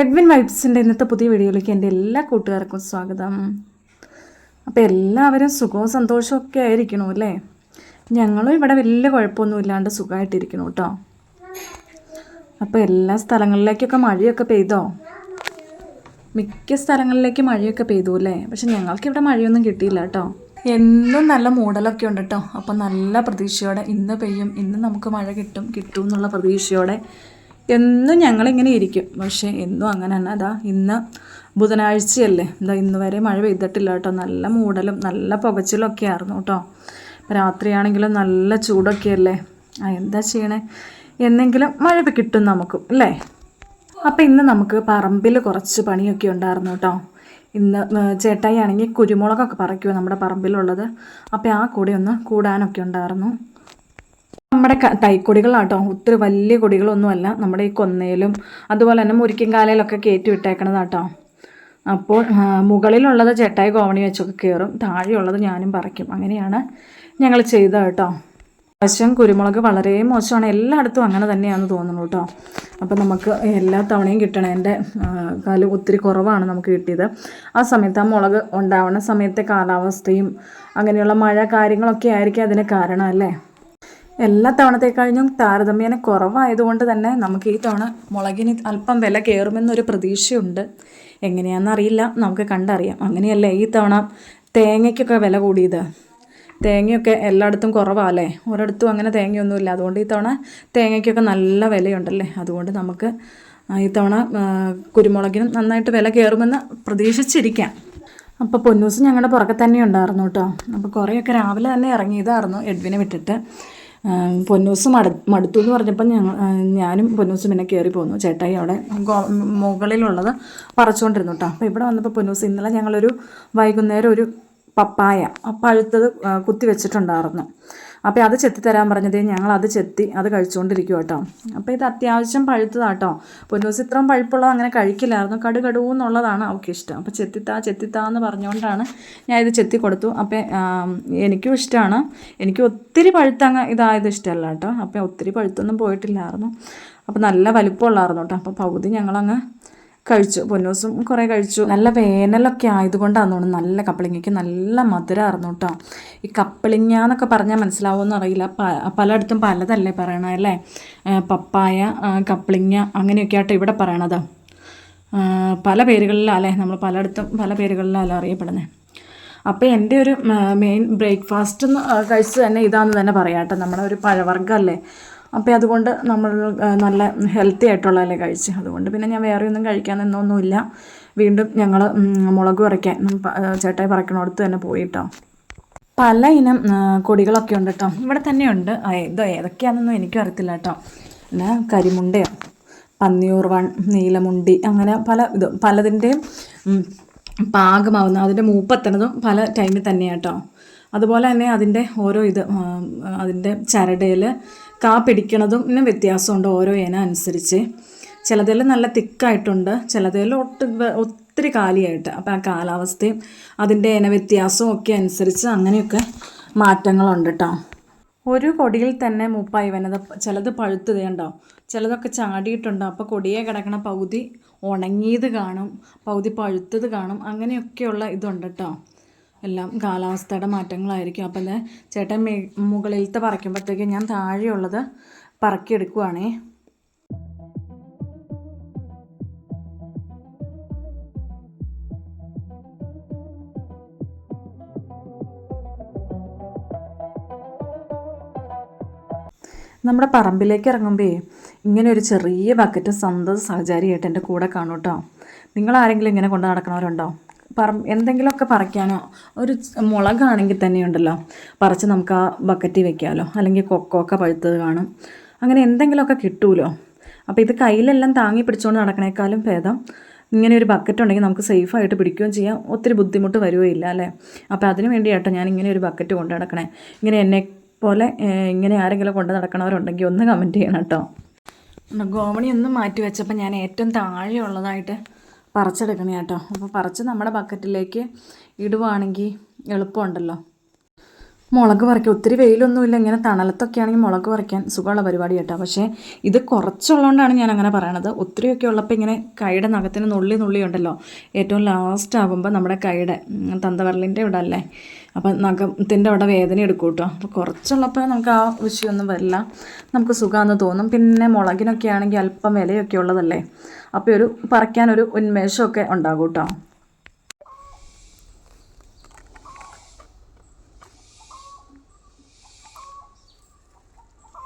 Edwin വൈബ്സിന്റെ ഇന്നത്തെ പുതിയ വീഡിയോയിലേക്ക് എന്റെ എല്ലാ കൂട്ടുകാർക്കും സ്വാഗതം. അപ്പോൾ എല്ലാവരും സുഖവും സന്തോഷവും ഒക്കെ ആയിരിക്കണു അല്ലേ? ഞങ്ങളും ഇവിടെ വലിയ കുഴപ്പമൊന്നും ഇല്ലാണ്ട് സുഖമായിട്ടിരിക്കണു കേട്ടോ. അപ്പോൾ എല്ലാ സ്ഥലങ്ങളിലേക്കൊക്കെ മഴയൊക്കെ പെയ്തോ? മിക്ക സ്ഥലങ്ങളിലേക്ക് മഴയൊക്കെ പെയ്തു അല്ലേ? പക്ഷെ ഞങ്ങൾക്ക് ഇവിടെ മഴയൊന്നും കിട്ടിയില്ല കേട്ടോ. എന്നും നല്ല മൂടലൊക്കെ ഉണ്ട് കേട്ടോ. അപ്പോൾ നല്ല പ്രതീക്ഷയോടെ ഇന്ന് പെയ്യും. ഇന്ന് നമുക്ക് മഴ കിട്ടും കിട്ടും എന്നുള്ള പ്രതീക്ഷയോടെ എന്നും ഞങ്ങളിങ്ങനെ ഇരിക്കും. പക്ഷേ എന്നും അങ്ങനെ തന്നെ അതാ ഇന്ന് ബുധനാഴ്ചയല്ലേ. എന്താ ഇന്ന് വരെ മഴ പെയ്തിട്ടില്ല കേട്ടോ. നല്ല മൂടലും നല്ല പുകച്ചിലും ഒക്കെ ആയിരുന്നു കേട്ടോ രാത്രിയാണെങ്കിലും നല്ല ചൂടൊക്കെയല്ലേ. ആ എന്താ ചെയ്യണേ? എന്നെങ്കിലും മഴ കിട്ടും നമുക്കും അല്ലേ? അപ്പം ഇന്ന് നമുക്ക് പറമ്പിൽ കുറച്ച് പണിയൊക്കെ ഉണ്ടായിരുന്നു കേട്ടോ. ഇന്ന് ചേട്ടായി ആണെങ്കിൽ കുരുമുളകൊക്കെ പറിക്കുമോ നമ്മുടെ പറമ്പിലുള്ളത്. അപ്പോൾ ആ കൂടെ ഒന്ന് കൂടാനൊക്കെ ഉണ്ടായിരുന്നു. നമ്മുടെ തൈക്കൊടികളാട്ടോ. ഒത്തിരി വലിയ കൊടികളൊന്നുമല്ല. നമ്മുടെ ഈ കൊന്നയിലും അതുപോലെ തന്നെ മുരിക്കും കാലയിലൊക്കെ കയറ്റി വിട്ടേക്കണതാട്ടോ. അപ്പോൾ മുകളിലുള്ളത് ചേട്ടായി കോവണി വെച്ചൊക്കെ കയറും. താഴെയുള്ളത് ഞാനും പറിക്കും. അങ്ങനെയാണ് ഞങ്ങൾ ചെയ്തത് കേട്ടോ വശം കുരുമുളക് വളരെ മോശമാണ്. എല്ലായിടത്തും അങ്ങനെ തന്നെയാണെന്ന് തോന്നുന്നു കേട്ടോ. അപ്പോൾ നമുക്ക് എല്ലാ തവണയും കിട്ടണേ എന്റെ കാൽ ഒത്തിരി കുറവാണ് നമുക്ക് കിട്ടിയത്. ആ സമയത്ത് ആ മുളക് ഉണ്ടാവുന്ന സമയത്തെ കാലാവസ്ഥയും അങ്ങനെയുള്ള മഴ കാര്യങ്ങളൊക്കെ ആയിരിക്കും അതിന് കാരണം അല്ലേ? എല്ലാ തവണത്തെക്കഴിഞ്ഞും താരതമ്യേന കുറവായതുകൊണ്ട് തന്നെ നമുക്ക് ഈ തവണ മുളകിന് അല്പം വില കയറുമെന്നൊരു പ്രതീക്ഷയുണ്ട്. എങ്ങനെയാണെന്നറിയില്ല. നമുക്ക് കണ്ടറിയാം. അങ്ങനെയല്ലേ ഈ തവണ തേങ്ങയ്ക്കൊക്കെ വില കൂടിയത്? തേങ്ങയൊക്കെ എല്ലായിടത്തും കുറവാല്ലേ? ഒരിടത്തും അങ്ങനെ തേങ്ങയൊന്നുമില്ല. അതുകൊണ്ട് ഈ തവണ തേങ്ങയ്ക്കൊക്കെ നല്ല വിലയുണ്ടല്ലേ? അതുകൊണ്ട് നമുക്ക് ഈ തവണ കുരുമുളകിനും നന്നായിട്ട് വില കയറുമെന്ന് പ്രതീക്ഷിച്ചിരിക്കാം. അപ്പോൾ പൊന്നൂസ് ഞങ്ങളുടെ പുറകെ തന്നെ ഉണ്ടായിരുന്നു കേട്ടോ. അപ്പോൾ കുറേയൊക്കെ രാവിലെ തന്നെ ഇറങ്ങിയതായിരുന്നു എഡ്വിനെ വിട്ടിട്ട്. പൊന്നൂസ് മട മടുത്തു എന്ന് പറഞ്ഞപ്പോൾ ഞങ്ങൾ ഞാനും പൊന്നൂസും പിന്നെ കയറി പോന്നു. ചേട്ടായി അവിടെ മുകളിലുള്ളത് പറിച്ചുകൊണ്ടിരുന്നു കേട്ടോ അപ്പോൾ ഇവിടെ വന്നപ്പോൾ പൊന്നൂസ് ഇന്നലെ ഞങ്ങളൊരു വൈകുന്നേരം ഒരു പപ്പായ പഴുത്തത് കുത്തി വെച്ചിട്ടുണ്ടായിരുന്നു. അപ്പോൾ അത് ചെത്തി തരാൻ പറഞ്ഞത് ഞങ്ങൾ അത് ചെത്തി അത് കഴിച്ചുകൊണ്ടിരിക്കും കേട്ടോ. അപ്പോൾ ഇത് അത്യാവശ്യം പഴുത്തതാട്ടോ പൊന്നൂസ് ഇത്രയും പഴുപ്പുള്ളത് അങ്ങനെ കഴിക്കില്ലായിരുന്നു. കടു കടൂ എന്നുള്ളതാണ് അവൾക്ക് ഇഷ്ടം. അപ്പോൾ ചെത്തിത്താ ചെത്തിത്താ എന്ന് പറഞ്ഞുകൊണ്ടാണ് ഞാൻ ഇത് ചെത്തി കൊടുത്തു. അപ്പോൾ എനിക്കും ഇഷ്ടമാണ് എനിക്ക് ഒത്തിരി പഴുത്തങ്ങ് ഇതായത് ഇഷ്ടമല്ല കേട്ടോ. അപ്പോൾ ഒത്തിരി പഴുത്തൊന്നും പോയിട്ടില്ലായിരുന്നു. അപ്പോൾ നല്ല വലിപ്പമുള്ളായിരുന്നു കേട്ടോ. അപ്പോൾ പകുതി ഞങ്ങളങ്ങ് കഴിച്ചു. പൊന്നൂസും കുറേ കഴിച്ചു. നല്ല വേനലൊക്കെ ആയതുകൊണ്ടാണ് നല്ല കപ്പളിങ്ങയ്ക്ക് നല്ല മധുരമായിരുന്നു കേട്ടോ ഈ കപ്പളിങ്ങ എന്നൊക്കെ പറഞ്ഞാൽ മനസ്സിലാവുമെന്ന് അറിയില്ല പലയിടത്തും പലതല്ലേ പറയണത് അല്ലേ? പപ്പായ കപ്പിളിങ്ങ അങ്ങനെയൊക്കെ ആട്ടോ ഇവിടെ പറയണത്. പല പേരുകളിലല്ലേ നമ്മൾ പലയിടത്തും പല പേരുകളിലല്ല അറിയപ്പെടുന്നത് അപ്പോൾ എന്റെ ഒരു മെയിൻ ബ്രേക്ക്ഫാസ്റ്റ് കഴിച്ച് തന്നെ ഇതാണെന്ന് തന്നെ പറയാം കേട്ടോ നമ്മുടെ ഒരു പഴവർഗമല്ലേ അപ്പോൾ അതുകൊണ്ട് നമ്മൾ നല്ല ഹെൽത്തി ആയിട്ടുള്ളതല്ലേ കഴിച്ച്. അതുകൊണ്ട് പിന്നെ ഞാൻ വേറെ ഒന്നും കഴിക്കാൻ നിന്നൊന്നുമില്ല വീണ്ടും ഞങ്ങൾ മുളക് പറിക്കാൻ ചേട്ടായി പറിക്കണോടത്ത് തന്നെ പോയി കേട്ടോ പല ഇനം കൊടികളൊക്കെ ഉണ്ട് കേട്ടോ ഇവിടെ തന്നെയുണ്ട്. ഏതോ ഏതൊക്കെയാണെന്നൊന്നും എനിക്കും അറിയത്തില്ല കേട്ടോ പിന്നെ കരിമുണ്ടയോ? പന്നിയൂർവൺ നീലമുണ്ടി അങ്ങനെ പല ഇത് പലതിന്റെയും പാകമാവുന്ന അതിന്റെ മൂപ്പത്തനതും പല ടൈമിൽ തന്നെയാണ് കേട്ടോ അതുപോലെ തന്നെ അതിന്റെ ഓരോ ഇത് അതിന്റെ ചരടയിൽ കാ പിടിക്കണതും ഇന്ന് വ്യത്യാസമുണ്ട് ഓരോ ഇന അനുസരിച്ച്. ചിലതിൽ നല്ല തിക്കായിട്ടുണ്ട് ചിലതിൽ ഒട്ട് ഒത്തിരി കാലിയായിട്ട്. അപ്പോൾ ആ കാലാവസ്ഥയും അതിന്റെ ഇന വ്യത്യാസവും ഒക്കെ അനുസരിച്ച് അങ്ങനെയൊക്കെ മാറ്റങ്ങളുണ്ട് കേട്ടോ ഒരു കൊടിയിൽ തന്നെ മൂപ്പായി വന്നത് ചിലത് പഴുത്തത് കണ്ടോ? ചിലതൊക്കെ ചാടിയിട്ടുണ്ട്. അപ്പോൾ കൊടിയെ കിടക്കണ പകുതി ഉണങ്ങിയത് കാണും പകുതി പഴുത്തത് കാണും അങ്ങനെയൊക്കെയുള്ള ഇതുണ്ട് കേട്ടോ എല്ലാം കാലാവസ്ഥയുടെ മാറ്റങ്ങളായിരിക്കും. അപ്പം തന്നെ ചേട്ടൻ മുകളിലത്തെ പറിക്കുമ്പോഴത്തേക്കും ഞാൻ താഴെയുള്ളത് പറക്കിയെടുക്കുവാണേ നമ്മുടെ പറമ്പിലേക്ക് ഇറങ്ങുമ്പോൾ ഇങ്ങനെ ഒരു ചെറിയ ബക്കറ്റ് സ്വന്തം സഹചാരിയായിട്ട് എന്റെ കൂടെ കാണൂട്ടോ നിങ്ങൾ ആരെങ്കിലും ഇങ്ങനെ കൊണ്ട് നടക്കണവരുണ്ടോ? പറ എന്തെങ്കിലുമൊക്കെ പറിക്കാനോ. ഒരു മുളകാണെങ്കിൽ തന്നെ ഉണ്ടല്ലോ. പറിച്ച് നമുക്ക് ആ ബക്കറ്റിൽ വെക്കാമല്ലോ അല്ലെങ്കിൽ കൊക്കോക്ക പഴുത്തത് കാണും. അങ്ങനെ എന്തെങ്കിലുമൊക്കെ കിട്ടുമല്ലോ അപ്പോൾ ഇത് കയ്യിലെല്ലാം താങ്ങി പിടിച്ചുകൊണ്ട് നടക്കണേക്കാളും ഭേദം. ഇങ്ങനെ ഒരു ബക്കറ്റ് ഉണ്ടെങ്കിൽ നമുക്ക് സേഫായിട്ട് പിടിക്കുകയും ചെയ്യാം. ഒത്തിരി ബുദ്ധിമുട്ട് വരുകയില്ല അല്ലേ? അപ്പോൾ അതിന് വേണ്ടിയാട്ടോ ഞാൻ ഇങ്ങനെ ഒരു ബക്കറ്റ് കൊണ്ട് നടക്കണേ. ഇങ്ങനെ എന്നെ പോലെ ഇങ്ങനെ ആരെങ്കിലും കൊണ്ട് നടക്കണവരുണ്ടെങ്കിൽ ഒന്ന് കമന്റ് ചെയ്യണം കേട്ടോ. ഗോവണി ഒന്ന് മാറ്റി വെച്ചപ്പോൾ ഞാൻ ഏറ്റവും താഴെയുള്ളതായിട്ട് പറിച്ചെടുക്കണേ കേട്ടോ. അപ്പോൾ പറിച്ച് നമ്മുടെ ബക്കറ്റിലേക്ക് ഇടുവാണെങ്കിൽ എളുപ്പമുണ്ടല്ലോ. മുളക് പറിക്കാൻ. ഒത്തിരി വെയിലൊന്നുമില്ല. ഇങ്ങനെ തണലത്തൊക്കെ ആണെങ്കിൽ മുളക് പറിക്കാൻ സുഖമുള്ള പരിപാടി കേട്ടോ. പക്ഷേ ഇത് കുറച്ചുള്ളതുകൊണ്ടാണ് ഞാൻ അങ്ങനെ പറയണത്. ഒത്തിരിയൊക്കെ ഉള്ളപ്പോൾ ഇങ്ങനെ കൈയുടെ നഖത്തിന് നുള്ളി നുള്ളി ഉണ്ടല്ലോ. ഏറ്റവും ലാസ്റ്റ് ആകുമ്പോൾ നമ്മുടെ കൈയുടെ തന്തവരലിന്റെ ഇവിടെ അല്ലേ? അപ്പം നഖത്തിന്റെ അവിടെ വേദന എടുക്കും കേട്ടോ. അപ്പോൾ കുറച്ചുള്ളപ്പോൾ നമുക്ക് ആ വിഷയമൊന്നും വരില്ല. നമുക്ക് സുഖമാണെന്ന് തോന്നും. പിന്നെ മുളകിനൊക്കെ ആണെങ്കിൽ അല്പം വിലയൊക്കെ ഉള്ളതല്ലേ? അപ്പോൾ ഒരു പറിക്കാനൊരു ഉന്മേഷമൊക്കെ ഉണ്ടാകും കേട്ടോ.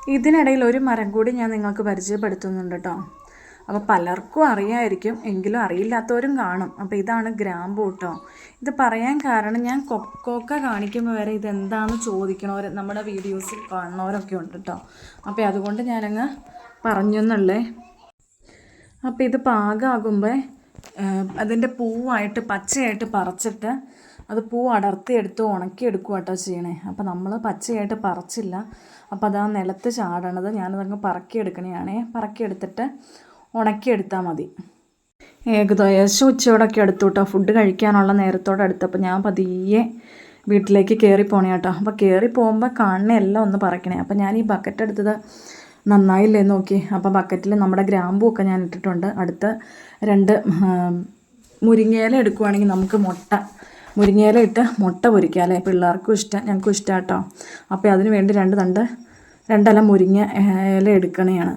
ഇതിനിടയിൽ ഒരു മരം കൂടി ഞാൻ നിങ്ങൾക്ക് പരിചയപ്പെടുത്തുന്നുണ്ട് കേട്ടോ അപ്പോൾ പലർക്കും അറിയായിരിക്കും എങ്കിലും അറിയില്ലാത്തവരും കാണും. അപ്പോൾ ഇതാണ് ഗ്രാമ്പൂ കേട്ടോ ഇത് പറയാൻ കാരണം ഞാൻ കൊക്കോക്ക കാണിക്കുമ്പോൾ വരെ ഇതെന്താണെന്ന് ചോദിക്കണവർ നമ്മുടെ വീഡിയോസിൽ കാണുന്നവരൊക്കെ ഉണ്ട് കേട്ടോ അപ്പോൾ അതുകൊണ്ട് ഞാനങ്ങ് പറഞ്ഞെന്നുള്ളേ. അപ്പോൾ ഇത് പാകമാകുമ്പോൾ അതിന്റെ പൂവായിട്ട് പച്ചയായിട്ട് പറിച്ചിട്ട് അത് പൂ അടർത്തി എടുത്ത് ഉണക്കിയെടുക്കുക കേട്ടോ ചെയ്യണേ. അപ്പോൾ നമ്മൾ പച്ചയായിട്ട് പറിച്ചില്ല. അപ്പോൾ അത് ആ നിലത്ത് ചാടണത്. ഞാനതങ്ങ് പറക്കിയെടുക്കണേ പറക്കിയെടുത്തിട്ട് ഉണക്കിയെടുത്താൽ മതി. ഏകദേശം ഉച്ചയോടൊക്കെ എടുത്തു കേട്ടോ ഫുഡ് കഴിക്കാനുള്ള നേരത്തോടെ അടുത്തപ്പോൾ ഞാൻ പതിയെ വീട്ടിലേക്ക് കയറി പോണേ കേട്ടോ അപ്പോൾ കയറി പോകുമ്പോൾ കാണണ എല്ലാം ഒന്ന് പറക്കണേ. അപ്പോൾ ഞാൻ ഈ ബക്കറ്റ് എടുത്തത് നന്നായില്ലേ നോക്കി. അപ്പോൾ ബക്കറ്റിൽ നമ്മുടെ ഗ്രാമ്പൂ ഒക്കെ ഞാൻ ഇട്ടിട്ടുണ്ട്. അടുത്ത് രണ്ട് മുരിങ്ങയില എടുക്കുവാണെങ്കിൽ നമുക്ക് മുട്ട മുരിങ്ങയില ഇട്ട് മുട്ട പൊരിക്കുക അല്ലേ? പിള്ളേർക്കും ഇഷ്ടം ഞങ്ങൾക്കും ഇഷ്ടം കേട്ടോ. അപ്പോൾ അതിന് വേണ്ടി രണ്ട് തണ്ട് രണ്ടല മുരിങ്ങ ഇല എടുക്കണയാണ്.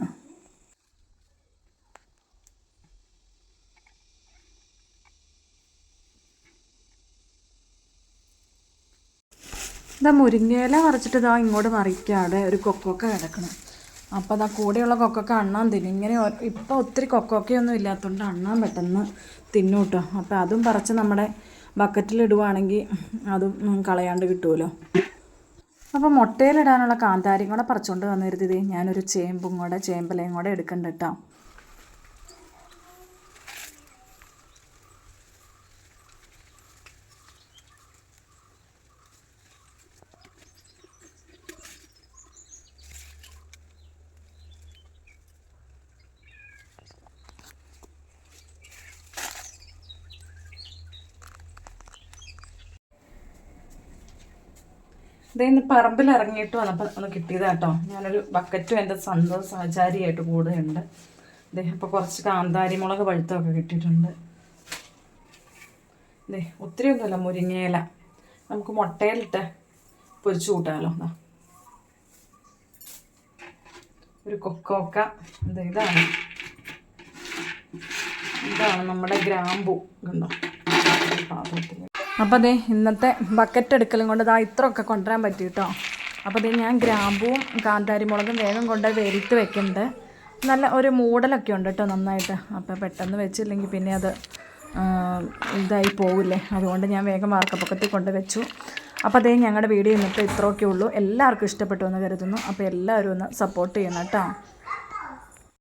ഇതാ മുരിങ്ങയില മറിച്ചിട്ട് ഇതാ ഇങ്ങോട്ട് മറിക്കാതെ ഒരു കൊക്കൊക്കെ കിടക്കണം. അപ്പോൾ അതാ കൂടെയുള്ള കൊക്കൊക്കെ അണ്ണാൻ തിന്നും. ഇങ്ങനെ ഇപ്പോൾ ഒത്തിരി കൊക്കൊക്കെ ഒന്നും ഇല്ലാത്തതുകൊണ്ട് അണ്ണാൻ പെട്ടെന്ന് തിന്നൂട്ടോ. അപ്പോൾ അതും പറിച്ച് നമ്മുടെ ബക്കറ്റിലിടുവാണെങ്കിൽ അതും കളയാണ്ട് കിട്ടുമല്ലോ അപ്പോൾ മുട്ടയിലിടാനുള്ള കാന്താരിയും കൂടെ പറിച്ചുകൊണ്ട് വന്നിരുത്തിയതേ ഞാനൊരു ചേമ്പും കൂടെ ചേമ്പലയും കൂടെ എടുക്കണ്ട കേട്ടോ ഇതേ ഇന്ന് പറമ്പിൽ ഇറങ്ങിയിട്ട് വന്നപ്പോൾ ഒന്ന് കിട്ടിയതാട്ടോ ഞാനൊരു ബക്കറ്റും എന്റെ സ്വന്തം സഹചാരിയായിട്ട് കൂടുന്നുണ്ട് ഇതേ ഇപ്പോൾ കുറച്ച് കാന്താരി മുളക് പഴുത്തമൊക്കെ കിട്ടിയിട്ടുണ്ട്. ഇതേ ഒത്തിരി ഒന്നുമില്ല മുരിങ്ങയില. നമുക്ക് മുട്ടയിലിട്ട് പൊരിച്ചു കൂട്ടാമല്ലോ എന്നാ ഒരു കൊക്കോക്ക. ഇത് ഇതാണ്. ഇതാണ് നമ്മുടെ ഗ്രാമ്പു. കണ്ടോ? പാത്രത്തിൽ അപ്പോൾ അതെ ഇന്നത്തെ ബക്കറ്റ് എടുക്കലും കൊണ്ട് ഇതാ ഇത്രയൊക്കെ കൊണ്ടുവരാൻ പറ്റി കേട്ടോ അപ്പോൾ അതെ ഞാൻ ഗ്രാമ്പുവും കാന്താരി മുളകും വേഗം കൊണ്ട് വെരുത്ത് വെക്കുന്നുണ്ട് നല്ല ഒരു മൂടലൊക്കെ ഉണ്ട് കേട്ടോ നന്നായിട്ട്. അപ്പോൾ പെട്ടെന്ന് വെച്ചില്ലെങ്കിൽ പിന്നെ അത് ഇതായി പോവില്ലേ. അതുകൊണ്ട് ഞാൻ വേഗം വാർക്കപ്പൊക്കത്തിൽ കൊണ്ട് വെച്ചു. അപ്പോൾ അതേ ഞങ്ങളുടെ വീഡിയോ ഇന്നത്തെ ഇത്രയൊക്കെ ഉള്ളൂ. എല്ലാവർക്കും ഇഷ്ടപ്പെട്ടു എന്ന് കരുതുന്നു. അപ്പോൾ എല്ലാവരും ഒന്ന് സപ്പോർട്ട് ചെയ്യണം കേട്ടോ